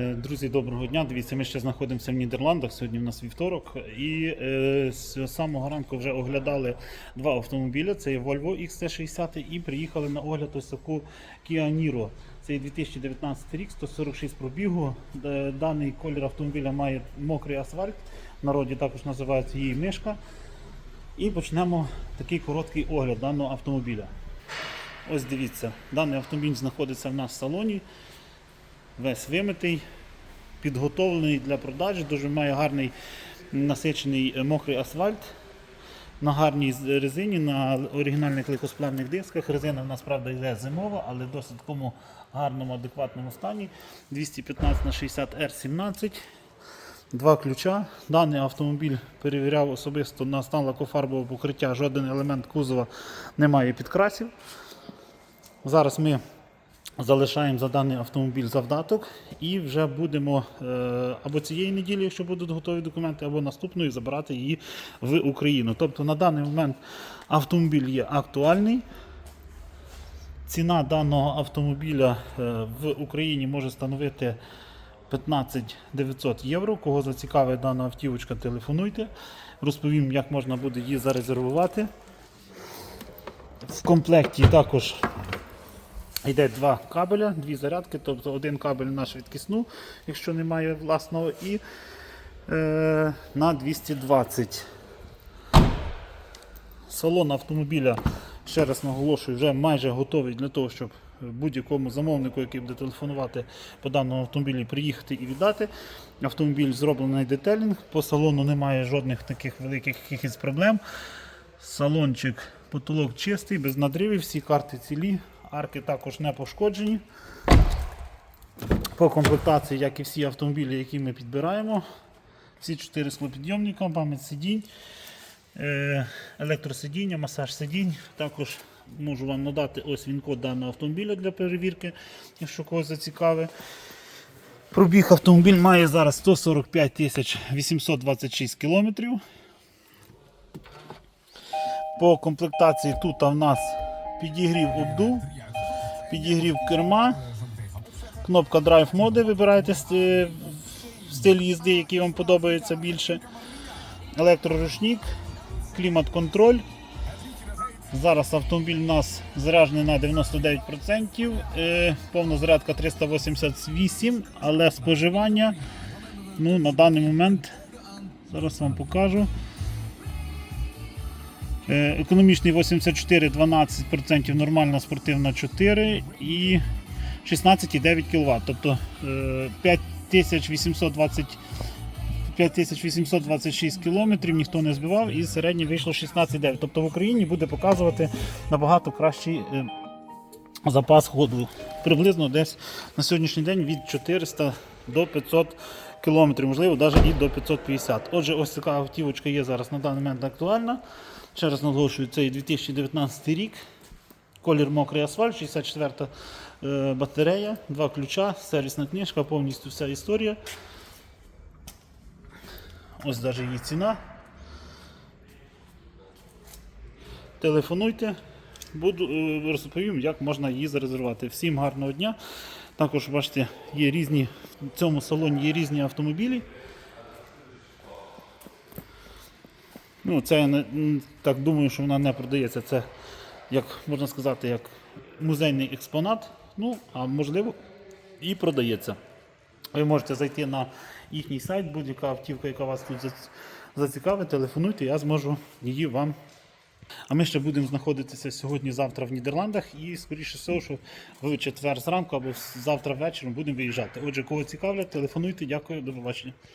Е, Друзі, доброго дня. Дивіться, ми ще знаходимося в Нідерландах. Сьогодні в нас вівторок. І е, з самого ранку вже оглядали два автомобіля. Це є Volvo XC60 і приїхали на огляд ось таку Kia Niro. Це 2019 рік, 146 пробігу. Е, Даний колір автомобіля має мокрий асфальт. В народі також називається її мишка. І почнемо такий короткий огляд даного автомобіля. Ось дивіться, даний автомобіль знаходиться в нас в салоні весь вимитий, підготовлений для продажі, дуже має гарний насичений е, мокрий асфальт. На гарній резині, на оригінальних легкосплавних дисках. Резина в нас йде зимова, але в досить такому гарному, адекватному стані. 215 на 60 R17. Два ключа. Даний автомобіль перевіряв особисто на стан лакофарбового покриття. Жоден елемент кузова не має підкрасів. Зараз ми залишаємо за даний автомобіль завдаток і вже будемо е, або цієї неділі, якщо будуть готові документи, або наступної забирати її в Україну. Тобто на даний момент автомобіль є актуальний. Ціна даного автомобіля е, в Україні може становити 15 900 євро. Кого зацікавить дана автівочка, телефонуйте. Розповім, як можна буде її зарезервувати. В комплекті також Йде два кабеля, дві зарядки, тобто один кабель на швидкісну, якщо немає власного, і е, на 220. Салон автомобіля, ще раз наголошую, вже майже готовий для того, щоб будь-якому замовнику, який буде телефонувати по даному автомобілі, приїхати і віддати. Автомобіль зроблений детелінг, по салону немає жодних таких великих якихось проблем. Салончик, потолок чистий, без надривів, всі карти цілі, арки також не пошкоджені. По комплектації, як і всі автомобілі, які ми підбираємо, всі чотири склопідйомника, пам'ять сидінь, е, електросидіння, масаж сидінь. Також можу вам надати ось він код даного автомобіля для перевірки, якщо когось зацікавить. Пробіг автомобіль має зараз 145 826 кілометрів. По комплектації тут у нас підігрів обдув, підігрів керма, кнопка Mode, вибираєте ст- стиль їзди, який вам подобається більше. Електроручник, клімат-контроль. Зараз автомобіль у нас заряджений на 99%, е, повна зарядка 388, але споживання ну, на даний момент, зараз вам покажу. Е, Економічний 84, 12%, нормальна спортивна 4 і 16,9 кВт. Тобто е, 5820 5826 кілометрів ніхто не збивав і середнє вийшло 16,9. Тобто в Україні буде показувати набагато кращий е, запас ходу. Приблизно десь на сьогоднішній день від 400 до 500 км, можливо, навіть і до 550. Отже, ось така автівочка є зараз на даний момент актуальна. Ще раз наголошую, це і 2019 рік. Колір мокрий асфальт, 64 е, батарея, два ключа, сервісна книжка, повністю вся історія. Ось навіть її ціна. Телефонуйте, буду е, розповім, як можна її зарезервувати. Всім гарного дня. Також бачите, є різні в цьому салоні є різні автомобілі. Ну, це я не, так думаю, що вона не продається. Це, як можна сказати, як музейний експонат. Ну, а можливо, і продається. Ви можете зайти на їхній сайт, будь-яка автівка, яка вас тут зацікавить, телефонуйте, я зможу її вам. А ми ще будемо знаходитися сьогодні-завтра в Нідерландах і, скоріше всього, що в четвер зранку або завтра ввечері будемо виїжджати. Отже, кого цікавлять, телефонуйте. Дякую, до побачення.